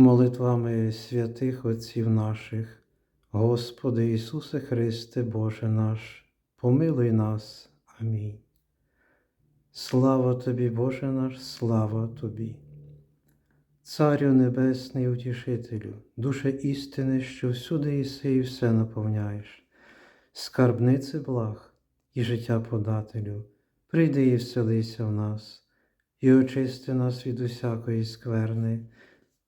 молитвами святих Отців наших, Господи Ісусе Христе, Боже наш, помилуй нас. Амінь. Слава Тобі, Боже наш, слава Тобі. Царю Небесний Утішителю, душе істини, що всюди іси і все наповняєш, скарбниці благ і життя подателю, прийди і вселися в нас, і очисти нас від усякої скверни,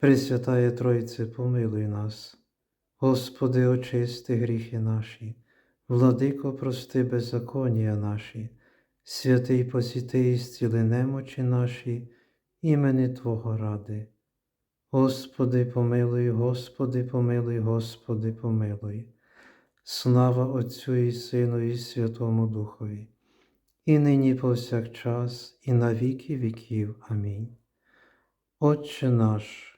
Пресвятає Тройце, помилуй нас. Господи, очисти гріхи наші, владико, прости беззаконія наші, святий посіти і зціли немочі наші, імени Твого ради. Господи, помилуй, Господи, помилуй, Господи, помилуй. Слава Отцю і Сину, і Святому Духові, і нині повсякчас, і на віки віків. Амінь. Отче наш,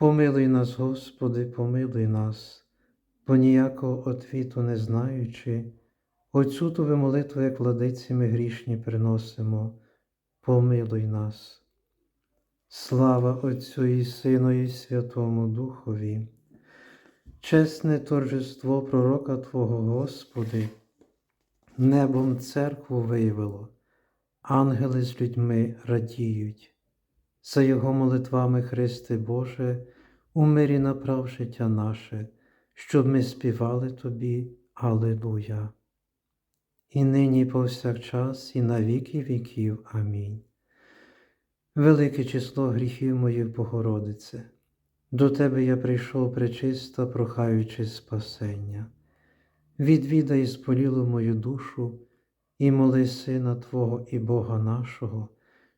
Помилуй нас, Господи, помилуй нас, бо ніякого отвіту не знаючи, оцю ту молитву, як владиці ми грішні приносимо, помилуй нас. Слава Отцю і Сину, і Святому Духові, чесне торжество пророка Твого Господи, небом церкву виявило, ангели з людьми радіють, за Його молитвами, Христе Боже, у мирі направ життя наше, щоб ми співали Тобі, Аллилуйя. І нині повсякчас, і на віки віків. Амінь. Велике число гріхів моїх Богородице, до Тебе я прийшов пречиста, прохаючи спасення. Відвідай сполілу мою душу і моли Сина Твого і Бога нашого,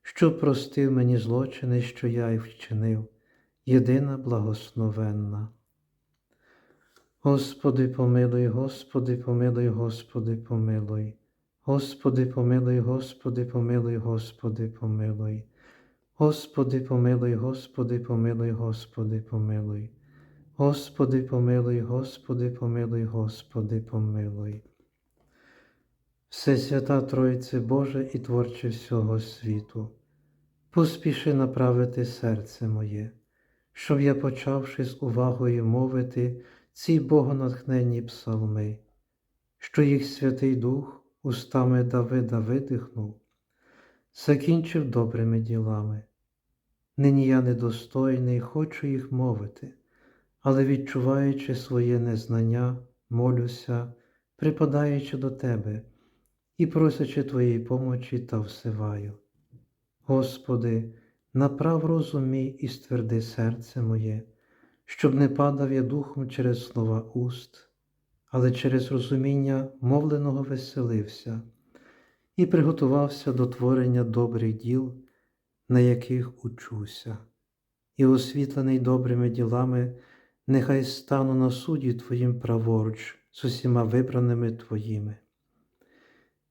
що простив мені злочини, що я й вчинив, єдина благословенна. Господи, помилуй, Господи, помилуй, Господи, помилуй, Господи, помилуй, Господи, помилуй, Господи, помилуй. Господи, помилуй, Господи, помилуй, Господи, помилуй. Господи, помилуй, Господи, помилуй, Господи, помилуй. Всесвята Тройце Боже і Творче всього світу, поспіши направити серце моє, щоб я, почавши з увагою мовити ці богонатхненні псалми, що їх Святий Дух устами Давида видихнув, закінчив добрими ділами. Нині я недостойний, хочу їх мовити, але відчуваючи своє незнання, молюся, припадаючи до Тебе і просячи Твоєї помочі та всиваю. Господи, направ розум мій і стверди серце моє, щоб не падав я духом через слова уст, але через розуміння мовленого веселився і приготувався до творення добрих діл, на яких учуся, і освітлений добрими ділами, нехай стану на суді Твоїм праворуч з усіма вибраними Твоїми.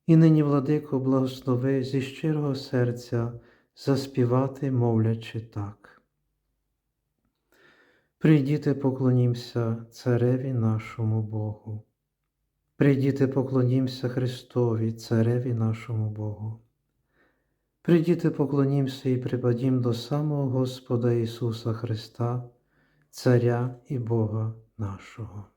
І нині, владико, благослови зі щирого серця заспівати, мовлячи так. Прийдіте, поклонімся Цареві нашому Богу. Прийдіте, поклонімся Христові, Цареві нашому Богу. Прийдіте, поклонімся і припадім до самого Господа Ісуса Христа, Царя і Бога нашого.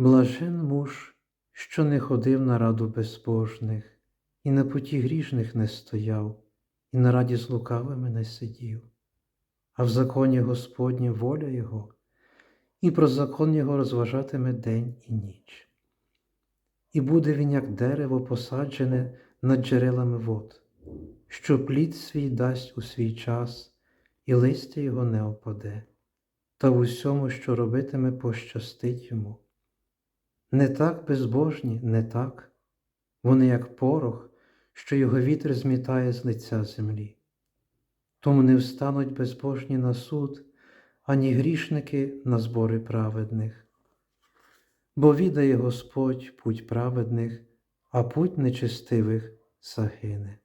Блажен муж, що не ходив на раду безбожних, і на путі грішних не стояв, і на раді з лукавими не сидів, а в законі Господні воля Його, і про закон Його розважатиме день і ніч. І буде він, як дерево, посаджене над джерелами вод, що плід свій дасть у свій час, і листя його не опаде, та в усьому, що робитиме, пощастить йому. Не так безбожні, не так, вони як порох, що його вітер змітає з лиця землі. Тому не встануть безбожні на суд, ані грішники на збори праведних. Бо відає Господь путь праведних, а путь нечестивих загине.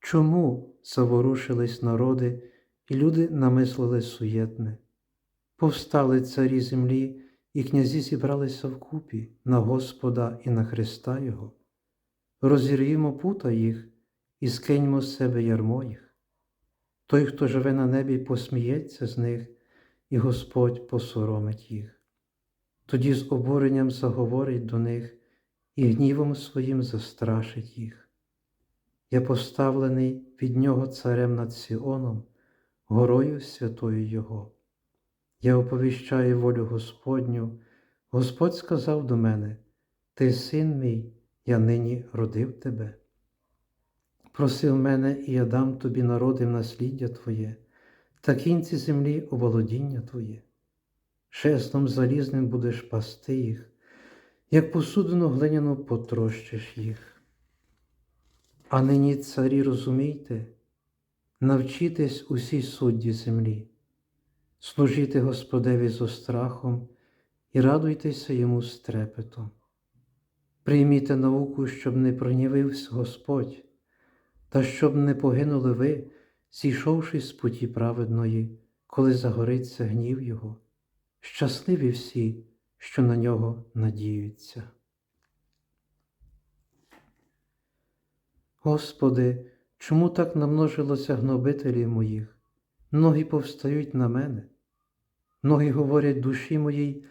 Чому заворушились народи, і люди намислили суєтне? Повстали царі землі, і князі зібралися вкупі на Господа і на Христа Його. Розірвімо пута їх і скиньмо з себе ярмо їх. Той, хто живе на небі, посміється з них, і Господь посоромить їх. Тоді з обуренням заговорить до них і гнівом своїм застрашить їх. Я поставлений від нього царем над Сіоном, горою святою Його. Я оповіщаю волю Господню, Господь сказав до мене, Ти син мій, я нині родив тебе. Просив мене, і я дам тобі народи в насліддя Твоє, та кінці землі у володіння Твоє. Шестом залізним будеш пасти їх, як посудину глиняну потрощиш їх. А нині, царі, розумійте, навчитесь усій судді землі, служити Господеві з острахом і радуйтеся йому з трепетом. Прийміте науку, щоб не пронівився Господь, та щоб не погинули ви, зійшовши з путі праведної, коли загориться гнів Його. Щасливі всі, що на нього надіються. Господи, чому так намножилося гнобителів моїх? Ноги повстають на мене, ноги говорять душі моїй,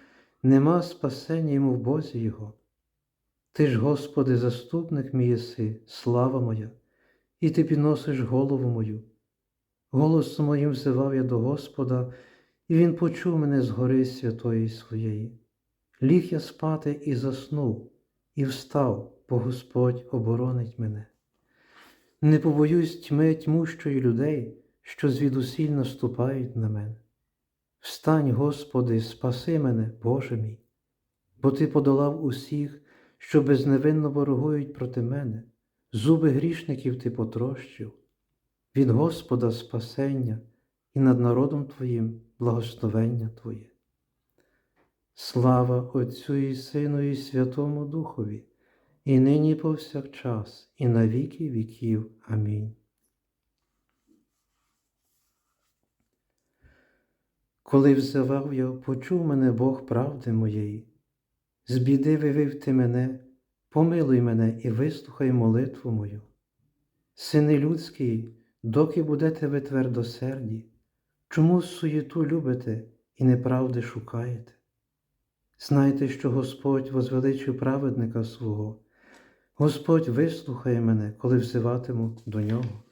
нема спасення йому в Бозі Його. Ти ж, Господи, заступник мій єси, слава моя, і Ти підносиш голову мою. Голосом моїм взивав я до Господа, і Він почув мене з гори святої своєї. Ліг я спати і заснув, і встав, бо Господь оборонить мене. Не побоюсь тьми тьмущої людей, що звідусіль наступають на мене. Встань, Господи, спаси мене, Боже мій, бо Ти подолав усіх, що безневинно ворогують проти мене, зуби грішників Ти потрощив, від Господа спасення і над народом Твоїм благословення Твоє. Слава Отцю і Сину, і Святому Духові, і нині повсякчас, і на віки віків. Амінь. Коли взивав я, почув мене Бог правди моєї, з біди вивів ти мене, помилуй мене і вислухай молитву мою. Сини людські, доки будете ви твердосерді, чому суєту любите і неправди шукаєте? Знайте, що Господь возвеличив праведника свого, Господь вислухає мене, коли взиватиму до нього.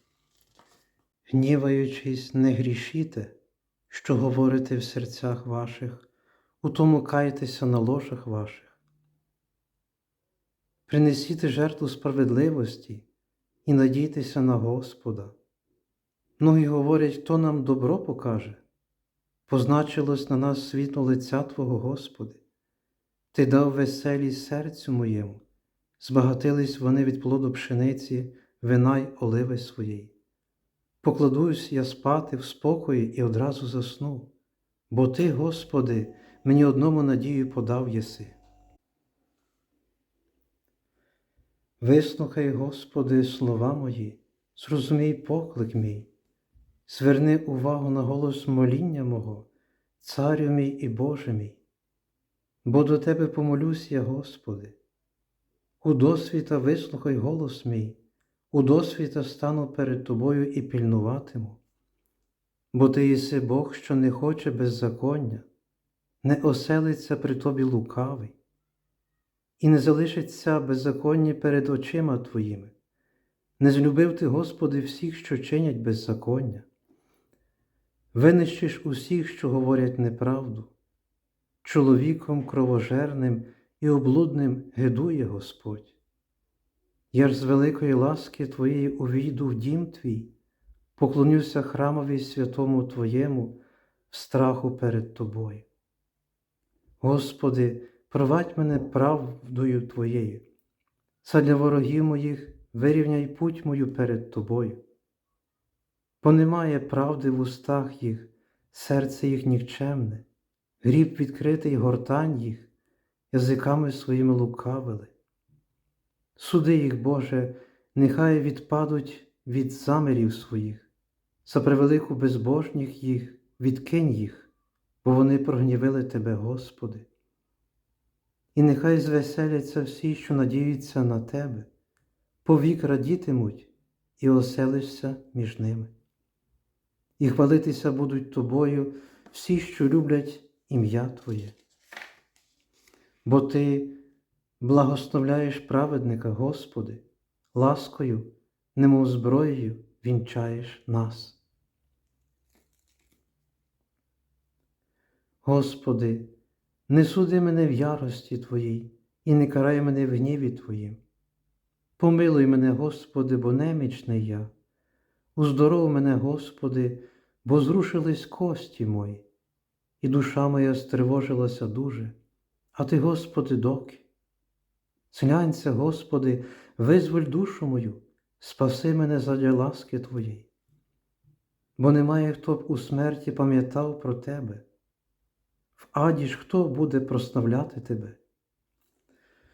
Гніваючись, не грішіте, що говорите в серцях ваших, у тому кайтеся на ложах ваших. Принесіть жертву справедливості і надійтеся на Господа. Многі говорять, хто нам добро покаже, позначилось на нас світло лиця Твого, Господи. Ти дав веселість серцю моєму, збагатились вони від плоду пшениці, вина й оливи своєї. Покладусь я спати в спокої і одразу засну, бо Ти, Господи, мені одному надію подав єси. Вислухай, Господи, слова мої, зрозумій поклик мій, зверни увагу на голос моління мого, Царю мій і Боже мій бо до Тебе помолюсь я, Господи. У досвіта вислухай голос мій, у досвіта стану перед Тобою і пільнуватиму, бо Ти єси Бог, що не хоче беззаконня, не оселиться при Тобі лукавий, і не залишиться беззаконні перед очима Твоїми. Не злюбив ти, Господи, всіх, що чинять беззаконня, винищиш усіх, що говорять неправду, чоловіком кровожерним і облудним гидує Господь. Я ж з великої ласки Твоєї увійду в дім Твій, поклонюся храмові святому Твоєму в страху перед Тобою. Господи, провадь мене правдою Твоєю, задля ворогів моїх вирівняй путь мою перед Тобою. Бо немає правди в устах їх, серце їх нікчемне, гріб відкритий гортань їх, язиками своїми лукавили. Суди їх, Боже, нехай відпадуть від замірів своїх, за превелику безбожніх їх, відкинь їх, бо вони прогнівили Тебе, Господи. І нехай звеселяться всі, що надіються на Тебе, повік радітимуть і оселишся між ними. І хвалитися будуть Тобою всі, що люблять ім'я Твоє. Бо Ти благословляєш праведника, Господи, ласкою, немов зброєю вінчаєш нас. Господи, не суди мене в ярості Твоїй і не карай мене в гніві Твоїм. Помилуй мене, Господи, бо немічний я, уздоров мене, Господи, бо зрушились кості мої, і душа моя стривожилася дуже, а Ти, Господи, доки. Зглянься, Господи, визволь душу мою, спаси мене задля ласки Твоєї. Бо немає, хто б у смерті пам'ятав про Тебе, в аді ж хто буде прославляти Тебе.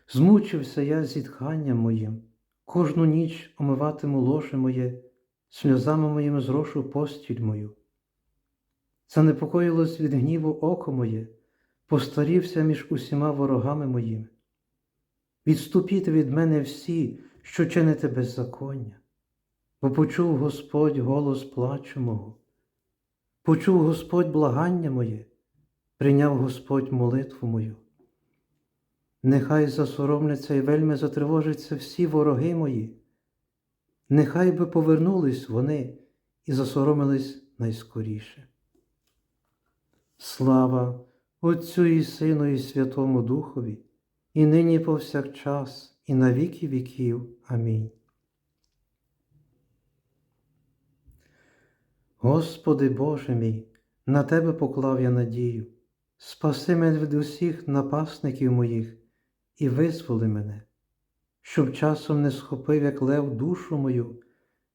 Змучився я зітханням моїм, кожну ніч омиватиму ложе моє, сльозами моїм зрошу постіль мою. Занепокоїлось від гніву око моє, постарівся між усіма ворогами моїми. Відступіть від мене всі, що чините беззаконня, бо почув Господь голос плачу мого, почув Господь благання моє, прийняв Господь молитву мою. Нехай засоромляться і вельми затривожаться всі вороги мої, нехай би повернулись вони і засоромились найскоріше. Слава Отцю і Сину, і Святому Духові, і нині повсякчас, і на віки віків. Амінь. Господи Боже мій, на Тебе поклав я надію, спаси мене від усіх напасників моїх і визволи мене, щоб часом не схопив, як лев душу мою,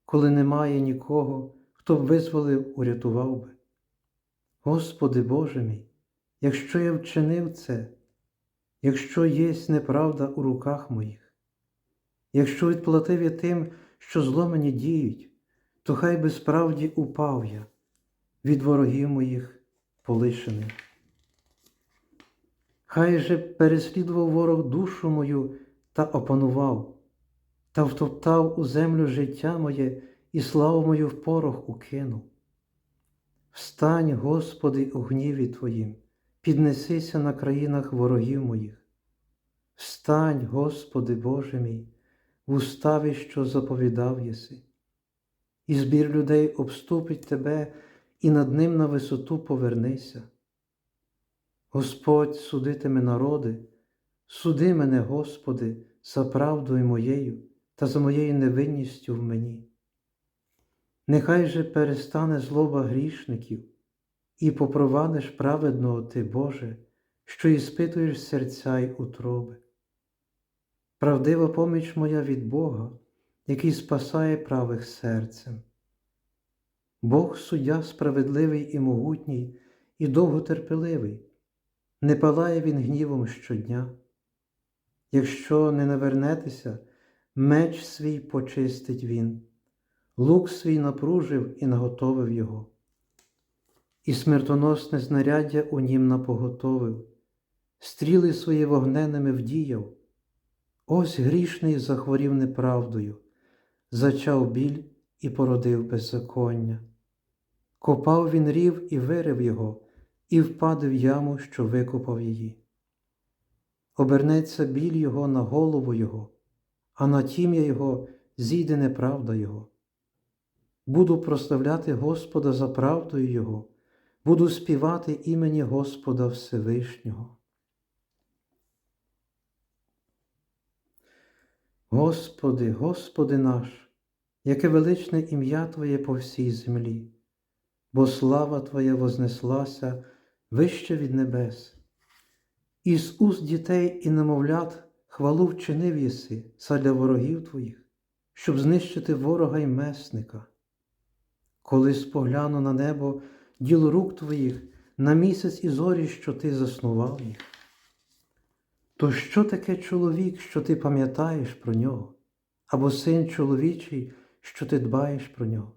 коли немає нікого, хто б визволив, урятував би. Господи Боже мій, якщо я вчинив це, якщо єсть неправда у руках моїх, якщо відплатив я тим, що зло мені діють, то хай би справді упав я від ворогів моїх полишених. Хай же переслідував ворог душу мою та опанував, та втоптав у землю життя моє і славу мою в порох укинув. Встань, Господи, у гніві Твоїм, піднесися на країнах ворогів моїх. Встань, Господи Боже мій, в уставі, що заповідав єси, і збір людей обступить Тебе, і над ним на висоту повернися. Господь судитиме народи, суди мене, Господи, за правдою моєю та за моєю невинністю в мені. Нехай же перестане злоба грішників, і попровадиш праведного Ти, Боже, що іспитуєш серця й утроби. Правдива поміч моя від Бога, який спасає правих серцем. Бог суддя справедливий і могутній, і довготерпеливий, не палає він гнівом щодня. Якщо не навернетеся, меч свій почистить він лук свій напружив і наготовив його, і смертоносне знаряддя у нім напоготовив, стріли свої вогненими вдіяв. Ось грішний захворів неправдою, зачав біль і породив беззаконня. Копав він рів і вирив його, і впаде в яму, що викопав її. Обернеться біль його на голову його, а на тім'я його зійде неправда Його. Буду прославляти Господа за правдою Його, буду співати імені Господа Всевишнього. Господи, Господи наш, яке величне ім'я Твоє по всій землі, бо слава Твоя вознеслася вище від небес. Із уст дітей і немовлят хвалу вчинив єси задля ворогів Твоїх, щоб знищити ворога й месника. Коли спогляну на небо діло рук Твоїх, на місяць і зорі, що Ти заснував їх. То що таке чоловік, що ти пам'ятаєш про нього, або син чоловічий, що ти дбаєш про нього?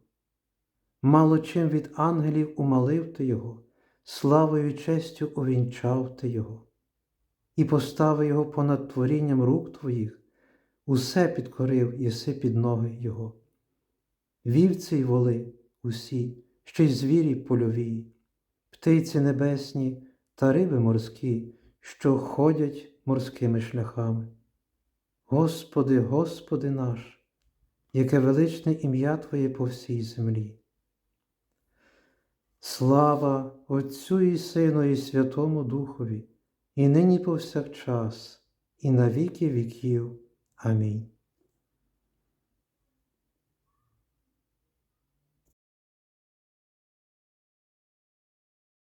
Мало чим від ангелів умалив ти його, славою і честю увінчав ти його, і поставив його понад творінням рук твоїх, усе підкорив єси під ноги його. Вівці й воли усі, ще й звірі польові, птиці небесні та риби морські, що ходять морськими шляхами. Господи, Господи наш, яке величне ім'я Твоє по всій землі. Слава Отцю і Сину, і Святому Духові, і нині повсякчас, і на віки віків. Амінь.